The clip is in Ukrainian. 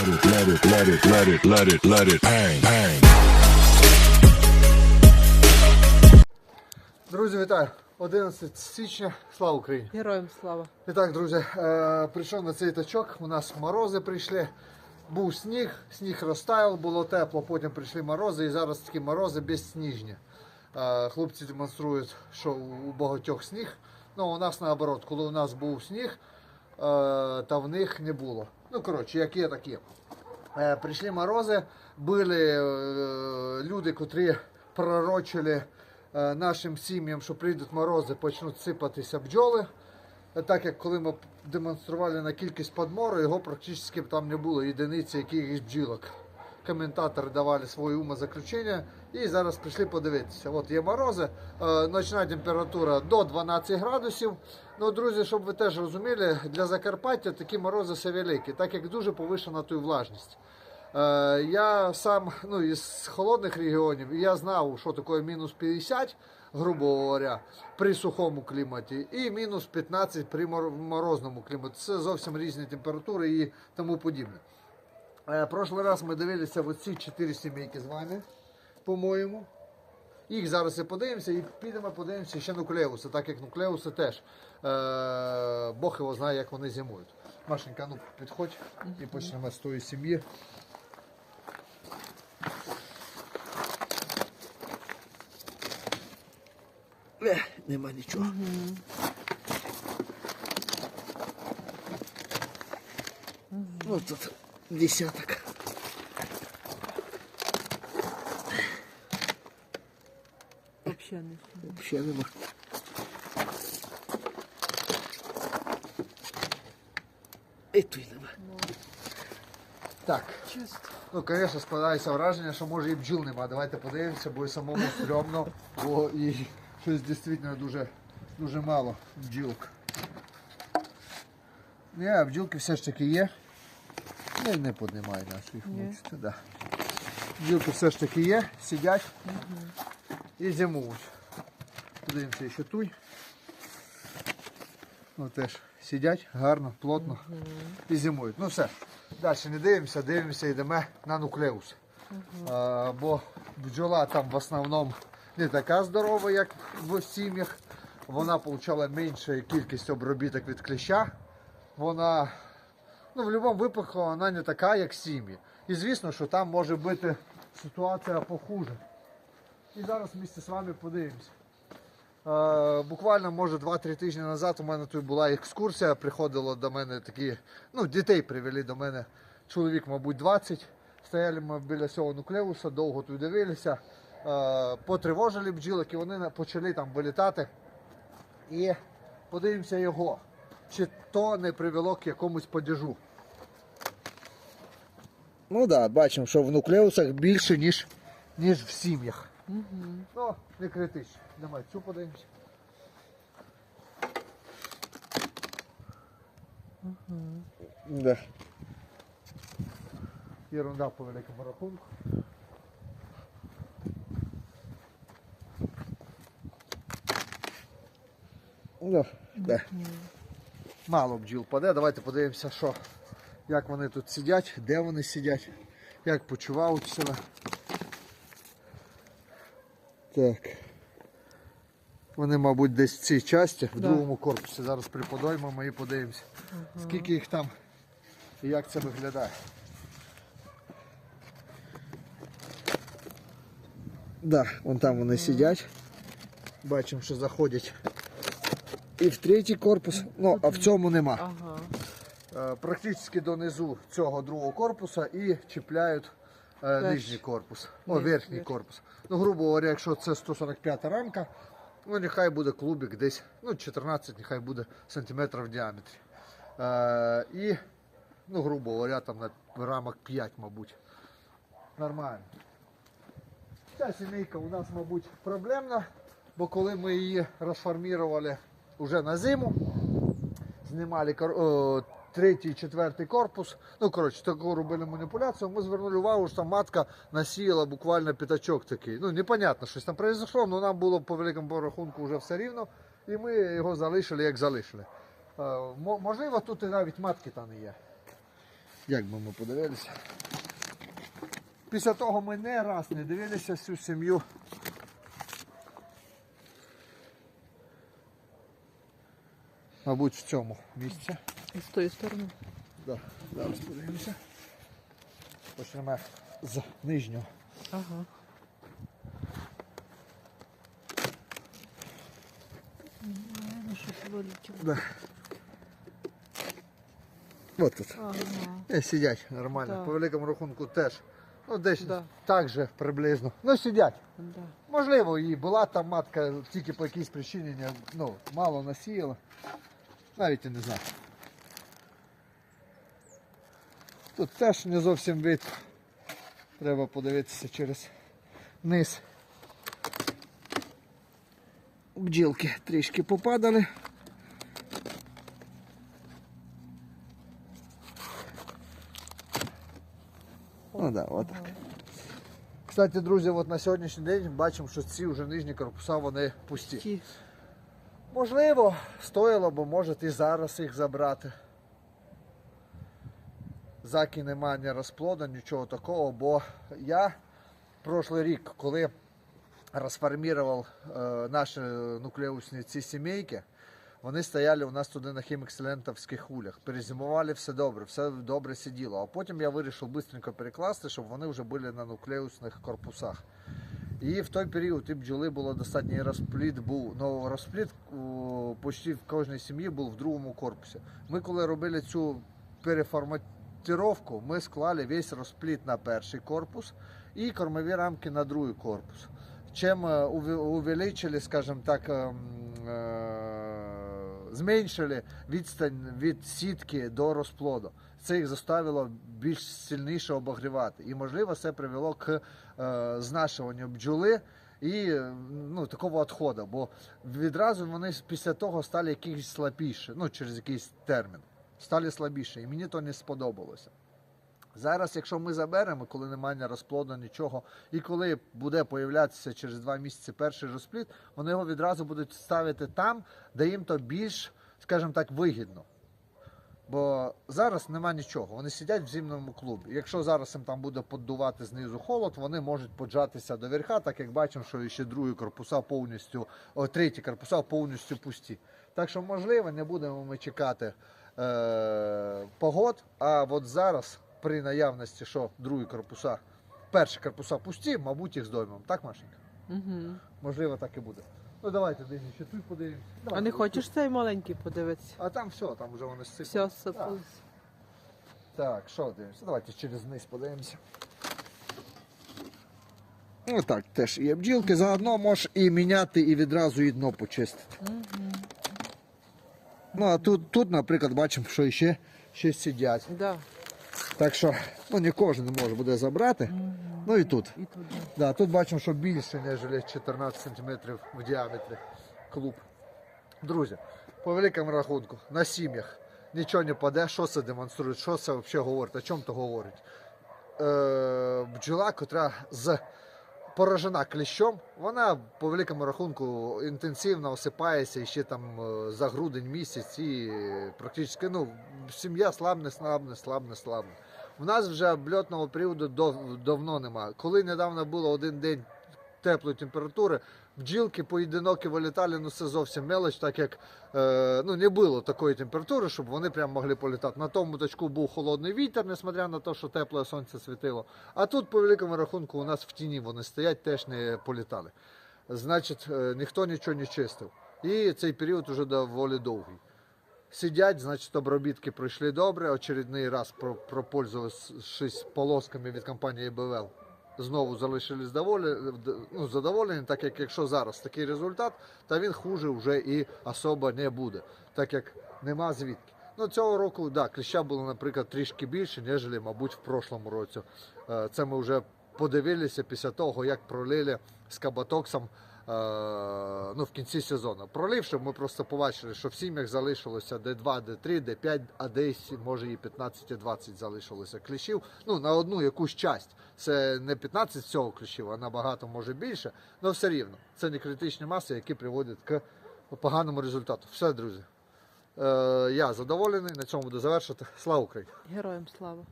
Let it, let it, let it, let it, let it, bang, bang. Друзі, вітаю! 11 січня, слава Україні! Героям слава. І так, друзі, е, прийшов на цей тачок, у нас морози прийшли. Був сніг, сніг розтаяв, було тепло, потім прийшли морози, і зараз такі морози безсніжні. Е, хлопці демонструють, що у багатьох сніг. Ну, у нас наоборот, коли у нас був сніг, е, та в них не було. Ну, коротше, як є, так є. Е, Прийшли морози, були е, люди, котрі пророчили е, нашим сім'ям, що прийдуть морози, почнуть сипатися бджоли. Е, Так як коли ми демонстрували на кількість подмору, його практично там не було єдиниці якихось бджілок. Коментатори давали свої умозаключення і зараз прийшли подивитися. От є морози, е, ночна температура до 12 градусів. Ну, друзі, щоб ви теж розуміли, для Закарпаття такі морози все великі, так як дуже повишена тут влажність. Е, я сам ну, із холодних регіонів, я знав, що таке мінус 50, грубо говоря, при сухому кліматі, і мінус 15 при морозному кліматі. Це зовсім різні температури і тому подібне. Е, прошлий раз ми дивилися в ці чотири сімейки з вами, по-моєму. Їх зараз і подивимося, і підемо подивимося ще нуклеуси, так як нуклеуси теж. Е, Бог його знає, як вони зимують. Машенька, ну підходь і почнемо з тої сім'ї. Е, нема нічого. Ну тут десяток. Взагалі не. Вообще нема. І тут нема. Так. Чисто. Ну, звісно, складається враження, що може і бджіл нема. Давайте подивимося, бо і самому стрьомно, бо і щось дійсно дуже, дуже мало бджілок. Ні, бджілки все ж таки є. Не, не піднімай наших мучити, да. Бджілки все ж таки є, сидять і зимують. Подивимося ще туй. Ну теж сидять гарно, плотно і зимують. Ну все. Далі не дивимося, дивимося, йдемо на нуклеус. А, бо бджола там в основному не така здорова, як в сім'ях. Вона отримала меншу кількість обробіток від кліща. Вона ну, в будь-якому випадку вона не така, як сім'ї. І звісно, що там може бути ситуація похуже. І зараз вместе з вами подивимося. Е, буквально, може, 2-3 тижні назад у мене тут була екскурсія, приходило до мене такі, ну, дітей привели до мене. Чоловік, мабуть, 20. Стояли ми біля цього нуклеуса, довго тут дивилися, е, потривожили бджілок і вони почали там вилітати. І подивимося його, чи то не привело к якомусь падежу. Ну так, да, бачимо, що в нуклеусах більше, ніж, ніж в сім'ях. Ну, не критично. Давай, цю подивимося. Да. Ерунда по великому рахунку. Да. Да. Мало бджіл паде. Давайте подивимося, що, як вони тут сидять, де вони сидять, як почувають себе. Так. Вони, мабуть, десь в цій часті, в Да. другому корпусі. Зараз приподоймемо і подивимося, скільки їх там і як це виглядає. Да, вон там вони сидять. Бачимо, що заходять і в третій корпус, ну а в цьому нема. Ага. Е, Практично донизу цього другого корпуса і чіпляють е, нижній корпус, о, верхній корпус. Ну, грубо говоря, якщо це 145 рамка, ну нехай буде клубик десь, ну 14, нехай буде сантиметрів в діаметрі. Е, і, ну, грубо говоря, там на рамок 5, мабуть. Нормально. Ця сімейка у нас, мабуть, проблемна, бо коли ми її розформірували вже на зиму, знімали третій, четвертий корпус. Ну, коротше, таку робили маніпуляцію. Ми звернули увагу, що там матка насіяла буквально п'ятачок такий. Ну, непонятно, щось там произошло, але нам було по великому рахунку вже все рівно. І ми його залишили, як залишили. Е, можливо, тут і навіть матки там не є. Як би ми подивилися. Після того ми не раз не дивилися всю сім'ю. Мабуть, в цьому місці. І з тої сторони. Да, зараз подивимося. Почнемо з нижнього. Ага. Щось вилетіло. Да. От тут. Ага. Е, сидять нормально. Так. По великому рахунку теж. Ну, десь Да. так же приблизно. Ну, сидять. Да. Можливо, і була там матка тільки по якійсь причині не, ну, мало насіяла. Навіть і не знаю. Тут теж не зовсім вид. Треба подивитися через низ. Бджілки трішки попадали. Ну да, от. Кстати, друзі, от на сьогоднішній день бачимо, що ці вже нижні корпуса вони пусті. Можливо, стоїло б, може, і зараз їх забрати. Заки немає ні розплоду, нічого такого, бо я прошлий рік, коли розформував е, наші нуклеусні ці сімейки, вони стояли у нас туди на хімекселентовських улях. Перезимували все добре, все добре сиділо. А потім я вирішив швидко перекласти, щоб вони вже були на нуклеусних корпусах. І в той період і бджоли було достатньо і розплід був. Ну, розплід почти в кожній сім'ї був в другому корпусі. Ми коли робили цю переформатировку, ми склали весь розплід на перший корпус і кормові рамки на другий корпус. Чим е, увеличили, скажімо так, ем, е, зменшили відстань від сітки до розплоду. Це їх заставило більш сильніше обогрівати. І, можливо, це привело к е, знашуванню бджоли і ну, такого відходу. Бо відразу вони після того стали якісь слабіші, ну, через якийсь термін. Стали слабіші. І мені то не сподобалося. Зараз, якщо ми заберемо, коли немає розплоду, нічого, і коли буде появлятися через два місяці перший розплід, вони його відразу будуть ставити там, де їм то більш, скажімо так, вигідно. Бо зараз нема нічого. Вони сидять в зимному клубі. Якщо зараз їм там буде поддувати знизу холод, вони можуть поджатися до верха, так як бачимо, що ще другі корпуса повністю, о, треті корпуса повністю пусті. Так що, можливо, не будемо ми чекати е, погод. А от зараз, при наявності, що другі корпуса, перші корпуса пусті, мабуть, їх здоймемо. Так, Машенька? Угу. Можливо, так і буде. Ну давайте Дині, ще тут подивимося. А не хочеш цей маленький подивитися? А там все, там вже вони сипали. Все сипалось. Так, що дивимося? Давайте через низ подивимося. Ну так, теж є бджілки. Заодно можеш і міняти, і відразу і дно почистити. Ну, а тут, тут, наприклад, бачимо, що ще, ще сидять. Да. Так що ну, не кожен може буде забрати. Ну і тут. І туди. Да, тут бачимо, що більше, ніж 14 см в діаметрі клуб. Друзі, по великому рахунку, на сім'ях нічого не паде, що це демонструє, що це взагалі говорить, о чому то говорить. Е, бджола, котра з поражена кліщом, вона по великому рахунку інтенсивно осипається ще там е, за грудень місяць і практично ну, сім'я слабне, слабне, слабне, слабне. У нас вже обльотного періоду дов- давно нема. Коли недавно було один день теплої температури, бджілки поєдинокі вилітали, ну це зовсім мелоч, так як е, ну, не було такої температури, щоб вони прям могли політати. На тому точку був холодний вітер, несмотря на те, що тепле сонце світило. А тут, по великому рахунку, у нас в тіні вони стоять, теж не політали. Значить, е, ніхто нічого не чистив. І цей період вже доволі довгий. Сидять, значить, обробітки пройшли добре. Очередний раз про- пропользувавшись полосками від компанії БВЛ. Знову залишились доволі, ну, задоволені, так як якщо зараз такий результат, то він хуже вже і особо не буде, так як нема звідки. Ну, цього року, да, кліща було, наприклад, трішки більше, ніж, мабуть, в прошлому році. Е, Це ми вже подивилися після того, як пролили з кабатоксом ну, в кінці сезону. Проливши, ми просто побачили, що в сім'ях залишилося D2, D3, D5, а десь може і 15, і 20 залишилося кліщів. Ну, на одну якусь часть. Це не 15 всього кліщів, а набагато може більше. але все рівно. Це не критичні маси, які приводять к поганому результату. Все, друзі. Е, я задоволений, на цьому буду завершити. Слава Україні! Героям слава.